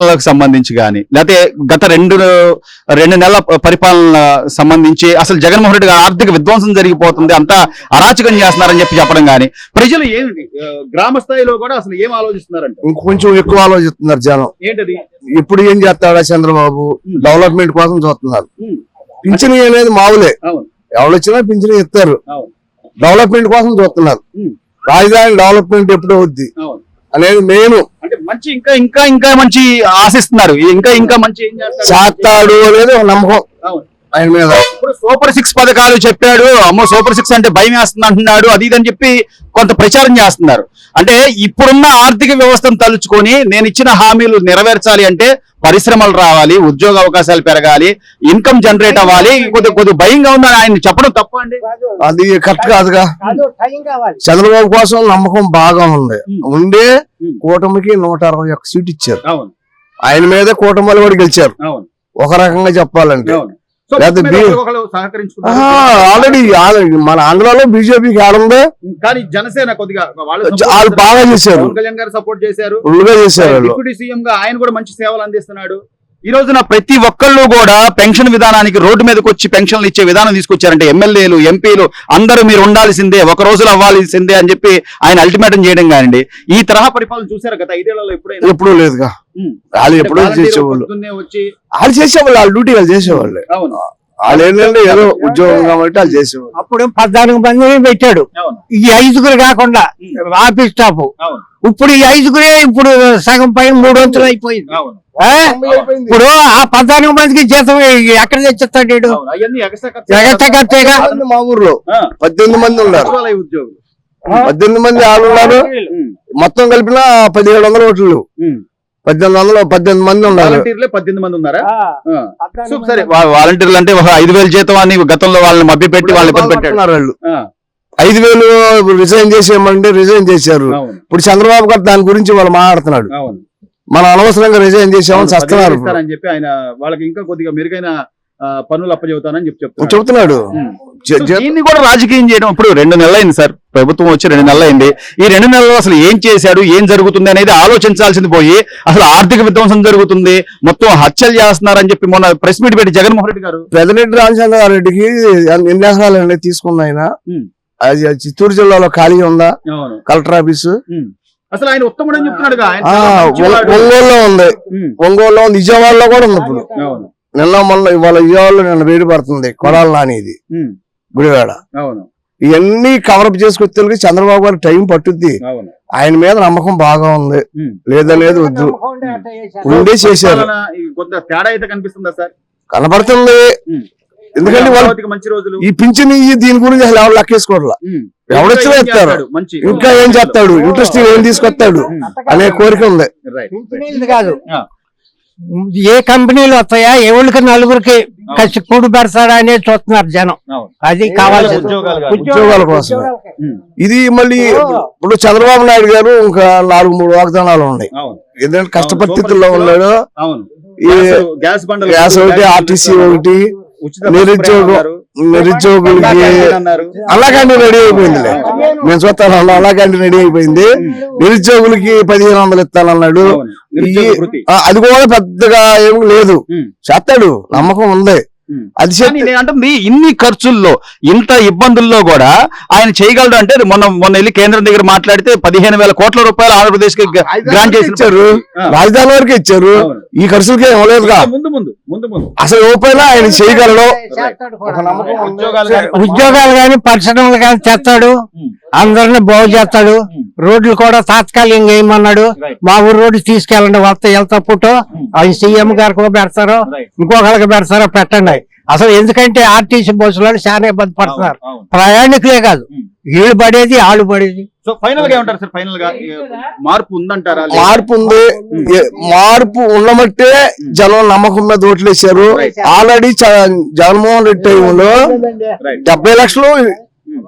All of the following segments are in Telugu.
లకు సంబంధించి కానీ లేకపోతే గత రెండు రెండు నెలల పరిపాలన సంబంధించి అసలు జగన్మోహన్ రెడ్డి గారు ఆర్థిక విధ్వంసం జరిగిపోతుంది అంతా అరాచకం చేస్తున్నారని చెప్పి చెప్పడం కానీ ప్రజలు ఏమి ఆ, గ్రామ స్థాయిలో కూడా అసలు ఏం ఆలోచిస్తున్నారంట? ఇంకొంచెం ఎక్కువ ఆలోచిస్తున్నారు జనం. ఏంటది? ఇప్పుడు ఏం చేస్తాడా చంద్రబాబు? డెవలప్మెంట్ కోసం చూస్తున్నారు. పింఛన్ అనేది మామూలే ఎవరు వచ్చినా పింఛన్ ఇస్తారు. డెవలప్మెంట్ కోసం చూస్తున్నారు. రాజధాని డెవలప్మెంట్ ఎప్పుడు అవుద్ది? అనేది మెయిన్. అంటే మంచి ఇంకా ఇంకా ఇంకా మంచి ఆశిస్తున్నారు. ఇంకా ఇంకా మంచి ఏం చేస్తారు? చేస్తాడు అనేది ఒక నమ్మకం. ఆయన మీద. ఇప్పుడు సూపర్ సిక్స్ పథకాలు చెప్పాడు. అమ్మో సూపర్ సిక్స్ అంటే భయం వేస్తుంది అంటున్నాడు. అది ఇది అని చెప్పి కొంత ప్రచారం చేస్తున్నారు. అంటే ఇప్పుడున్న ఆర్థిక వ్యవస్థను తలుచుకొని నేను ఇచ్చిన హామీలు నెరవేర్చాలి అంటే పరిశ్రమలు రావాలి ఉద్యోగ అవకాశాలు పెరగాలి ఇన్కమ్ జనరేట్ అవ్వాలి. కొద్ది కొద్ది భయంగా ఉందని ఆయన చెప్పడం తప్ప అండి. అది కరెక్ట్ కాదుగా. చంద్రబాబు కోసం నమ్మకం బాగా ఉంది. ఉండే. కూటమికి నూట అరవై ఒక్క సీట్ ఇచ్చారు. అవును. ఆయన మీద కూటమిలు కూడా గెలిచారు. అవును. ఒక రకంగా చెప్పాలంటే. ఆల్రెడీ మన ఆంధ్రాలో బీజేపీకి ఆడుందే కానీ జనసేన కొద్దిగా వాళ్ళు బాగా చేశారు. కళ్యాణ్ గారు సపోర్ట్ చేశారు. చేశారు డిప్యూటీ సీఎం గా ఆయన కూడా మంచి సేవలు అందిస్తున్నాడు. ఈ రోజున ప్రతి ఒక్కళ్ళు కూడా పెన్షన్ విధానానికి రోడ్డు మీదకి వచ్చి పెన్షన్లు ఇచ్చే విధానం తీసుకొచ్చారంటే ఎమ్మెల్యేలు ఎంపీలు అందరూ మీరు ఉండాల్సిందే ఒక రోజులో అవ్వాల్సిందే అని చెప్పి ఆయన అల్టిమేటం చేయడం కానివ్వండి ఈ తరహా పరిపాలన చూసారు కదా ఐదేళ్ళలో ఎప్పుడైనా? ఎప్పుడూ లేదుగా. వాళ్ళు ఎప్పుడో చేసేవాళ్ళు. వాళ్ళు చేసేవాళ్ళు వాళ్ళ డ్యూటీ వాళ్ళు చేసేవాళ్ళు. అవును. వాళ్ళు ఏంటంటే ఏదో ఉద్యోగం కాబట్టి వాళ్ళు చేసేవాళ్ళు. అప్పుడు పద్నాలుగు మందిని పెట్టాడు. అవును. ఈ ఐదుగురు కాకుండా ఆఫీస్ స్టాఫ్. అవును. ఇప్పుడు ఈ ఐదుగురే ఇప్పుడు సగం పైన మూడు వంతులు అయిపోయింది? ఇప్పుడు ఆ పద్నాలుగు మందికి జీతం ఎక్కడ తెచ్చిస్తాడు మంది మా ఊర్లో పద్దెనిమిది మంది ఉన్నారు. పద్దెనిమిది మంది వాళ్ళు ఉన్నారు. మొత్తం కలిపిన పదిహేడు వందల ఓట్లు. పద్దెనిమిది వందలు పద్దెనిమిది మంది ఉన్నారు. వాలంటీర్లే పద్దెనిమిది మంది ఉన్నారా? సో. సరే. వా- వాలంటీర్లు అంటే ఒక ఐదు వేల జీతం అని గతంలో వాళ్ళని మభ్య పెట్టి వాళ్ళని ఇబ్బంది పెట్టాడు ఉన్నారు వాళ్ళు. ఆ, ఐదు వేలు రిజైన్ చేసేయమంటే రిజైన్ చేశారు. అవును. ఇప్పుడు చంద్రబాబు గారు దాని గురించి వాళ్ళు మాట్లాడుతున్నాడు. అవును. మనం అనవసరంగా రిజైన్ చేసామని చస్తున్నారు. ఇప్పుడు. ఇస్తారని చెప్పి ఆయన వాళ్ళకి ఇంకా కొద్దిగా మెరుగైన ఆ, పనులు అప్పచెబుతానని చెప్పి చెప్తున్నారు చెబుతున్నాడు. ఉమ్. దీన్ని కూడా రాజకీయం చేయడం ఇప్పుడు రెండు నెలలైంది సార్. ప్రభుత్వం వచ్చి రెండు నెలలైంది. ఈ రెండు నెలల్లో అసలు ఏం చేశాడు ఏం జరుగుతుంది అనేది ఆలోచించాల్సింది పోయి అసలు ఆర్థిక విధ్వంసం జరుగుతుంది మొత్తం హత్యలు చేస్తున్నారని చెప్పి మొన్న ప్రెస్ మీట్ పెట్టి జగన్మోహన్ రెడ్డి గారు. పెదరెడ్డి రామచంద్ర రెడ్డికి ఎకరాలు అండి తీసుకున్న ఆయన. చిత్తూరు జిల్లాలో ఖాళీ ఉందా? Collector office. అసలు ఆయన ఉత్తముడని. ఒంగోలులో ఉంది. ఒంగోలులో ఉంది విజయవాడలో కూడా ఉంది ఇప్పుడు. నిన్న మొన్న ఇవాళ విజయవాడలో నిన్న వేడి పడుతుంది కొడాలి నానిది. గుడివాడ అవును. ఇవన్నీ కవరప్ చేసుకొచ్చేందుకు చంద్రబాబు గారికి టైం పట్టుద్ది. అవును. ఆయన మీద నమ్మకం బాగా ఉంది. లేదనేది వద్దు. ఉండే చేశారు. తేడా అయితే కనిపిస్తుందా సార్? కనబడుతుంది ఉమ్. ఎందుకంటే వాళ్ళు అమరావతికి మంచి రోజులు. ఈ పింఛన్ ఇయ్యి దీని గురించి అసలు ఎవరు లెక్కేసుకోవట్లా. ఎవడొచ్చినా ఇంకా ఏం ఇస్తారు. ఇంకా ఏం చేస్తాడు? ఇంట్రెస్ట్ ఏం తీసుకొస్తాడు? అనే కోరిక ఉంది. కాదు. ఆ. ఏ కంపెనీలు వస్తాయా? ఎవరికి నలుగురికి కసి కూడు పెడతాడా అనేది చూస్తున్నారు జనం. అది కావాల్సింది ఉద్యోగాలు కోసం. ఇది మళ్ళీ ఇప్పుడు చంద్రబాబు నాయుడు గారు ఇంకా నాలుగు మూడు వాగ్దానాలు ఉన్నాయి. అవును. ఎందుకంటే కష్ట పరిస్థితుల్లో ఉన్నాడు. అవును. ఈ గ్యాస్- ఒకటి ఆర్టీసీ ఒకటి నిరుద్యోగం నిరుద్యోగులకి క్యాంటీన్ అన్నారు. అలా క్యాంటీన్ రెడీ అయిపోయిందిలే. నేను చూస్తాను అలా క్యాంటీన్ రెడీ అయిపోయింది. నిరుద్యోగులకి పదిహేను వందలు ఇస్తానన్నాడు. అది కూడా పెద్దగా ఏమి లేదు. చేస్తాడు. నమ్మకం ఉంది. అది నేను అంటుంది ఇన్ని ఖర్చుల్లో ఇంత ఇబ్బందుల్లో కూడా ఆయన చేయగలడు అంటే మొన్న మొన్న వెళ్ళి కేంద్రం దగ్గర మాట్లాడితే పదిహేను వేల కోట్ల రూపాయలు ఆంధ్రప్రదేశ్కి గ్రాంట్ చేసిన ఇచ్చారు. రాజధాని వరకు ఇచ్చారు. ఈ ఖర్చులకి ఏం లేదుగా ముందు ముందు ముందు ముందు అసలు ఓపైనా ఆయన చేయగలడు. ఉద్యోగాలు కానీ- పరిశ్రమలు కానీ చేస్తాడు ఉమ్. అందరిని బాగు చేస్తాడు. ఉమ్. రోడ్లు కూడా తాత్కాలికంగా వేయమన్నాడు. మా ఊరు రోడ్డు తీసుకెళ్ళండి వస్తే వెళ్తా పుట్టు ఆయన సీఎం గారికి పెడతారో. ఇంకొకరికి పెడతారో పెట్టండి. అసలు ఎందుకంటే ఆర్టీసీ బస్సులో చాలా ఇబ్బంది పడుతున్నారు. ప్రయాణికులే కాదు. వీళ్ళు పడేది ఆళ్ళు పడేది. సో ఫైనల్గా ఏమంటారు సార్ ఫైనల్గా ఏ- మార్పు ఉందంటారా? మార్పు ఉంది. మార్పు ఉండమట్టే జనం నమ్మకం మీద ఓట్లేశారు. Right. ఆల్రెడీ జగన్మోహన్ రెడ్డి టైంలో. డెబ్బై లక్షలు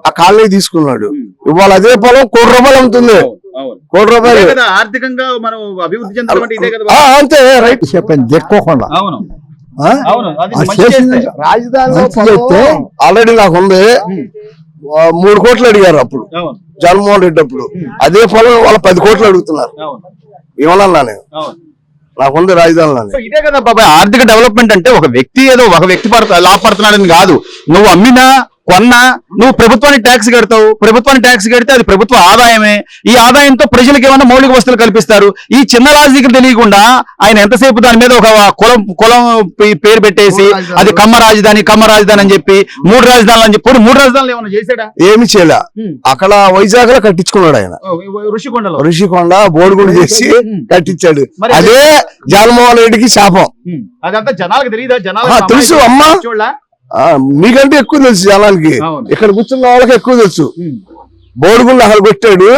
ఆ కాలనీ తీసుకున్నాడు. ఇవాళ అదే పొలం కోటి రూపాయలు అమ్ముతుంది. కోటి రూపాయలు. కదా ఆర్థికంగా మనం అభివృద్ధి చెందడం అంటే ఇదే కదా ఆ, అంతే రైట్. చెప్పండి. రాజధానిలో చెప్తే ఆల్రెడీ నాకు ఉంది. మూడు కోట్లు అడిగారు అప్పుడు. అవును. జగన్మోహన్ రెడ్డి అప్పుడు. అదే పొలం వాళ్ళ పది కోట్లు అడుగుతున్నారు. అవును. ఏమన్నా నేను? నాకుంది రాజధానిలోనే సో ఇదే కదా బాబాయ్ ఆర్థిక డెవలప్మెంట్ అంటే ఒక వ్యక్తి ఏదో ఒక వ్యక్తి పడతా లాభపడుతున్నాడని కాదు. నువ్వు అమ్మినా కొన్నా నువ్వు ప్రభుత్వానికి ట్యాక్స్ కడతావు. ప్రభుత్వానికి ట్యాక్స్ కడితే అది ప్రభుత్వ ఆదాయమే. ఈ ఆదాయంతో ప్రజలకు ఏమైనా మౌలిక వస్తువులు కల్పిస్తారు? ఈ చిన్న రాజకీయ తెలియకుండా ఆయన ఎంతసేపు దాని మీద ఒక కులం కులం పేరు పెట్టేసి అది కమ్మ రాజధాని కమ్మ రాజధాని అని చెప్పి మూడు రాజధానులు అని చెప్పి మూడు రాజధానులు ఏమైనా చేశాడా? ఏమి చేయలే. అక్కడ వైజాగ్లో కట్టించుకున్నాడు ఆయన. ఋషికొండలో. ఋషికొండ బోడిగుండు చేసి కట్టించాడు. అదే జగన్మోహన్ రెడ్డికి శాపం. అదంతా జనాలకు తెలియదా? ఆ, జనాలకు తెలుసు, అమ్మా. మీకంటే ఎక్కువ తెలుసు జనానికి. ఇక్కడ కూర్చున్న వాళ్ళకి ఎక్కువ తెలుసు. బోడిగుండు అసలు కొట్టాడు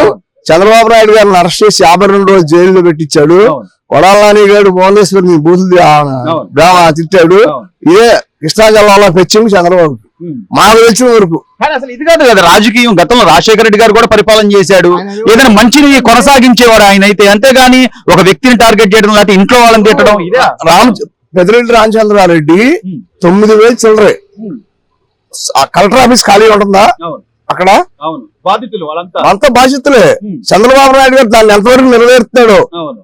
చంద్రబాబు నాయుడు గారిని అరెస్ట్ చేసి యాభై రెండు రోజులు జైల్లో పెట్టించాడు. అవును. కొడాలని గారు భువనేశ్వరిని బూతులు తిట్టాడు. ఇదే కృష్ణా జిల్లాలో పెంచింది చంద్రబాబు. మాకు తెలిసిన వరకు. అసలు ఇది కాదు కదా రాజకీయం. గతంలో రాజశేఖర రెడ్డి గారు కూడా పరిపాలన చేశాడు. ఏదైనా మంచిని కొనసాగించేవాడు ఆయన అయితే. అంతేగాని ఒక వ్యక్తిని టార్గెట్ చేయడం లేకపోతే ఇంట్లో వాళ్ళని తిట్టడం. రామ్ పెద్దిరెడ్డి రామచంద్రారెడ్డి. తొమ్మిది వేలు చిల్లరే. కలెక్టర్ ఆఫీస్ ఖాళీ ఉంటుందా? అక్కడ? బాధితులు అంత బాధ్యతలే ఉమ్. చంద్రబాబు నాయుడు గారు దాన్ని ఎంతవరకు నెరవేరుస్తాడు అవును.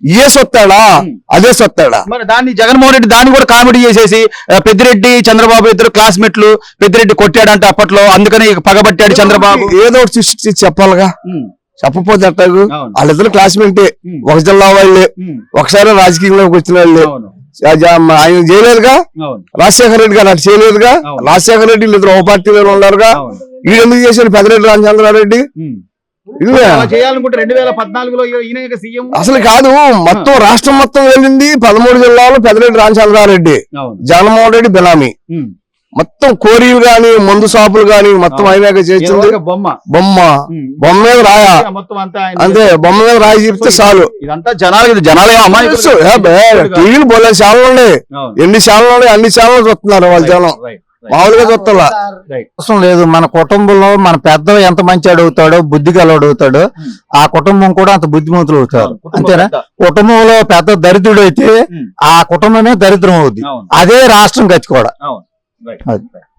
ఏ సొత్తాడా? ఉమ్. అదే సొత్తాడా? మరి దాన్ని జగన్మోహన్ రెడ్డి దాన్ని కూడా కామెడీ చేసేసి పెద్దిరెడ్డి చంద్రబాబు ఇద్దరు క్లాస్మేట్లు పెద్దిరెడ్డి కొట్టాడంట అప్పట్లో అందుకని పగబట్టాడు చంద్రబాబు. ఏదో ఒకటి సృష్టించి చెప్పాలిగా. చెప్పపోతే అట్టాగు. వాళ్ళిద్దరు క్లాస్మేటే. ఒక జిల్లా వాళ్ళే. ఒకసారి రాజకీయంలోకి వచ్చిన వాళ్ళే. ఆయన చేయలేదుగా? రాజశేఖర రెడ్డి గారు అటు చేయలేదుగా. రాజశేఖర రెడ్డి ఇద్దరు ఒక పార్టీలో ఉన్నారుగా? అవును. వీడు ఎందుకు చేశాడు పెద్దరెడ్డి రామచంద్రారెడ్డి అసలు కాదు మొత్తం రాష్ట్రం మొత్తం వెళ్ళింది పదమూడు జిల్లాలో పెద్దరెడ్డి రామచంద్రారెడ్డి జగన్మోహన్ రెడ్డి బినామీ. ఉమ్. మొత్తం కోరీలు గాని మందు షాపులు గాని మొత్తం. అయినాక చేసింది. బొమ్మ. బొమ్మ. బొమ్మ మీద రాయా? అంతా బొమ్మ మీద రాయి చెప్తే చాలు. ఇదంతా జనాలు జనాలు టీవీలు బోలే ఛానల్ ఉన్నాయి. ఎన్ని ఛానల్ ఉన్నాయి అన్ని ఛానల్ చూస్తున్నారు వాళ్ళ జనం. మామూలుగా చూస్తలా రైట్. అవసరం లేదు. మన కుటుంబంలో మన పెద్ద ఎంత మంచి అడుగుతాడో బుద్ధి గలవాడు అవుతాడో. ఆ కుటుంబం కూడా అంత బుద్ధిమంతులు అవుతారు. అంతేనా. కుటుంబంలో పెద్ద దరిద్రుడు అయితే. ఆ కుటుంబమే దరిద్రం అవుద్ది. అదే రాష్ట్రం గచ్చి కూడా. అవును రైట్ అది.